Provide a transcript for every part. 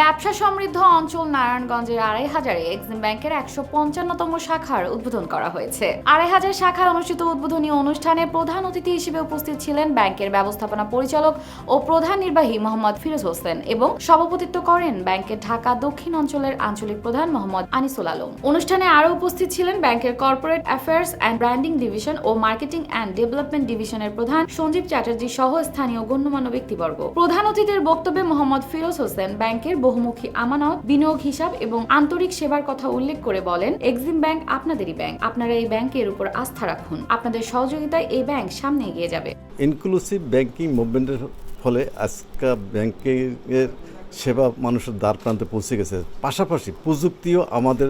ব্যবসা সমৃদ্ধ অঞ্চল নারায়ণগঞ্জের আড়াই হাজারে এক্সিম ব্যাংকের একশো পঞ্চান্নতম শাখার উদ্বোধন করা হয়েছে। আড়াই হাজার শাখার অনুষ্ঠিত উদ্বোধনী অনুষ্ঠানে প্রধান অতিথি হিসেবে উপস্থিত ছিলেন ব্যাংকের ব্যবস্থাপনা পরিচালক ও প্রধান নির্বাহী মোহাম্মদ ফিরোজ হোসেন এবং সভাপতিত্ব করেন ব্যাংকের ঢাকা দক্ষিণ অঞ্চলের আঞ্চলিক প্রধান মোহাম্মদ আনিসুল আলম। অনুষ্ঠানে আরও উপস্থিত ছিলেন ব্যাংকের corporate affairs and branding division O marketing and development ডিভিশনের প্রধান সঞ্জীব চ্যাটার্জি সহ স্থানীয় গণ্যমান্য ব্যক্তিবর্গ। প্রধান অতিথির বক্তব্যে মোহাম্মদ ফিরোজ হোসেন ব্যাংকের বহুমুখী আমানত, বিনিয়োগ হিসাব এবং আন্তরিক সেবার কথা উল্লেখ করে বলেন, এক্সিম ব্যাংক আপনাদেরই ব্যাংক। আপনারা এই ব্যাংকের উপর আস্থা রাখুন। আপনাদের সহযোগিতায় এই ব্যাংক সামনে এগিয়ে যাবে। ইনক্লুসিভ ব্যাংকিং মুভমেন্টের ফলে আজকাল ব্যাংকের সেবা মানুষের দ্বার প্রান্তে পৌঁছে গেছে। পাশাপাশি প্রযুক্তিও আমাদের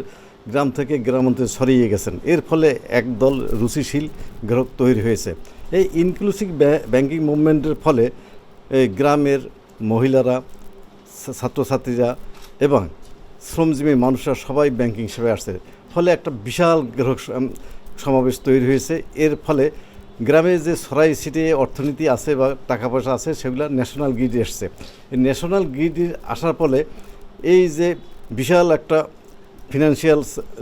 গ্রাম থেকে গ্রামাঞ্চলে ছড়িয়ে গেছেন। এর ফলে একদল রুচিশীল গ্রাহক তৈরি হয়েছে। এই ইনক্লুসিভ ব্যাংকিং মুভমেন্টের ফলে গ্রামের মহিলারা ছাত্রছাত্রীরা এবং শ্রমজীবী মানুষরা সবাই ব্যাংকিং সেবায় আসছে। ফলে একটা বিশাল গ্রাহক সমাবেশ তৈরি হয়েছে। এর ফলে গ্রামে যে সরাই সিটে অর্থনীতি আছে বা টাকা পয়সা আছে, সেগুলো ন্যাশনাল গ্রিড এসছে। এই ন্যাশনাল গ্রিড আসার ফলে এই যে বিশাল একটা ফিনান্সিয়াল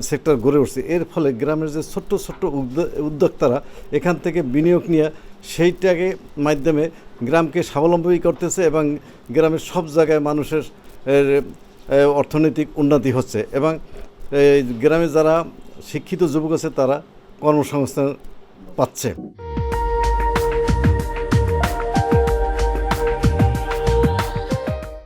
সেক্টর গড়ে উঠছে। এর ফলে গ্রামের যে ছোট্ট ছোট্ট উদ্য- উদ্যোক্তারা এখান থেকে বিনিয়োগ নিয়ে সেইটাকে মাধ্যমে গ্রামকে স্বাবলম্বী করতেছে এবং গ্রামের সব জায়গায় মানুষের অর্থনৈতিক উন্নতি হচ্ছে এবং গ্রামে যারা শিক্ষিত যুবক আছে তারা কর্মসংস্থান পাচ্ছে।